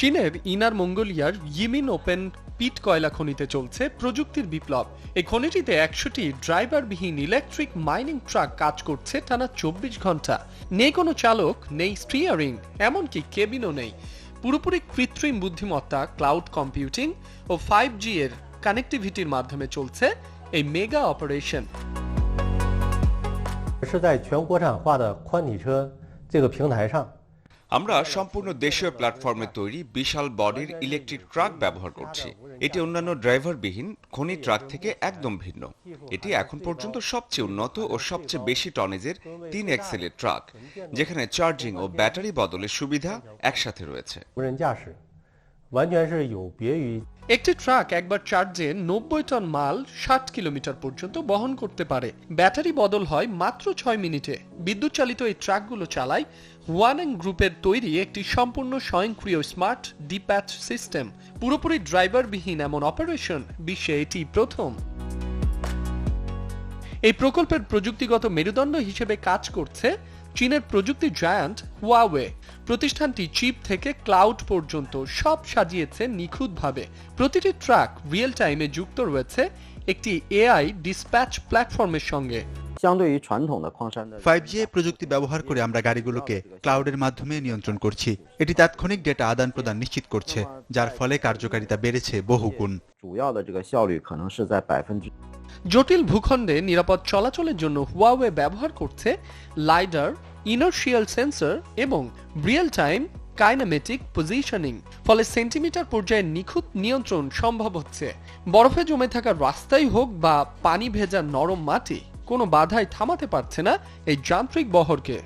চীনের inner মঙ্গোলিয়ার ইমিন open পিট কয়লা খনিতে চলছে প্রযুক্তির বিপ্লব এই খনিটিতে একশোটি ড্রাইভারবিহীন ইলেকট্রিক মাইনিং ট্রাক কাজ করছে টানা চব্বিশ ঘন্টা নেই কোনো চালক নেই স্টিয়ারিং এমনকি কেবিনও নেই পুরোপুরি কৃত্রিম বুদ্ধিমত্তা ক্লাউড কম্পিউটিং ও ফাইভ জি এর কানেক্টিভিটির মাধ্যমে চলছে এই মেগা অপারেশন 是在全国产化的宽体车这个平台上， আমরা সম্পূর্ণ দেশীয় প্ল্যাটফর্মে তৈরি বিশাল বডির ইলেকট্রিক ট্রাক ব্যবহার করছি। এটি অন্যান্য ড্রাইভারবিহীন খনি ট্রাক থেকে একদম ভিন্ন। এটি এখন পর্যন্ত সবচেয়ে উন্নত ও সবচেয়ে বেশি টনেজের তিন এক্সেলের ট্রাক যেখানে চার্জিং ও ব্যাটারি বদলের সুবিধা একসাথে রয়েছে। একটি ট্রাক একবার চার্জে নব্বই টন মাল ষাট কিলোমিটার পর্যন্ত বহন করতে পারে। ব্যাটারি বদল হয় মাত্র ছয় মিনিটে। বিদ্যুৎ চালিত এই ট্রাকগুলো চালায় ওয়ান গ্রুপের তৈরি একটি সম্পূর্ণ স্বয়ংক্রিয় স্মার্ট ডিপ্যাচ সিস্টেম পুরোপুরি ড্রাইভারবিহীন এমন অপারেশন বিশ্বে এটি প্রথম। এই প্রকল্পের প্রযুক্তিগত মেরুদণ্ড হিসেবে কাজ করছে চীনের প্রযুক্তি জায়ান্ট হুয়াওয়ে প্রতিষ্ঠানটি চিপ থেকে ক্লাউড পর্যন্ত সব সাজিয়েছে নিখুঁতভাবে। প্রতিটি ট্রাক রিয়েল টাইমে যুক্ত রয়েছে একটি এআই ডিসপ্যাচ প্ল্যাটফর্মের সঙ্গে। 5G প্রযুক্তি ব্যবহার করে আমরা গাড়িগুলোকে ক্লাউডের মাধ্যমে নিয়ন্ত্রণ করছি। এটি তাৎক্ষণিক ডেটা আদান প্রদান নিশ্চিত করছে মানে যার ফলে কার্যকারিতা বেড়েছে বহুগুণ। মানে জটিল ভূখণ্ডে নিরাপদ চলাচলের জন্য হুয়াওয়ে ব্যবহার করছে লাইডার ইনার্শিয়াল সেন্সর এবং রিয়েল টাইম কাইনামেটিক পজিশনিং ফলে সেন্টিমিটার পর্যায়ে নিখুঁত নিয়ন্ত্রণ সম্ভব হচ্ছে। বরফে জমে থাকা রাস্তাই হোক বা পানি ভেজা নরম মাটি কোনো বাধাই থামাতে পারছে না এই যান্ত্রিক বহরকে।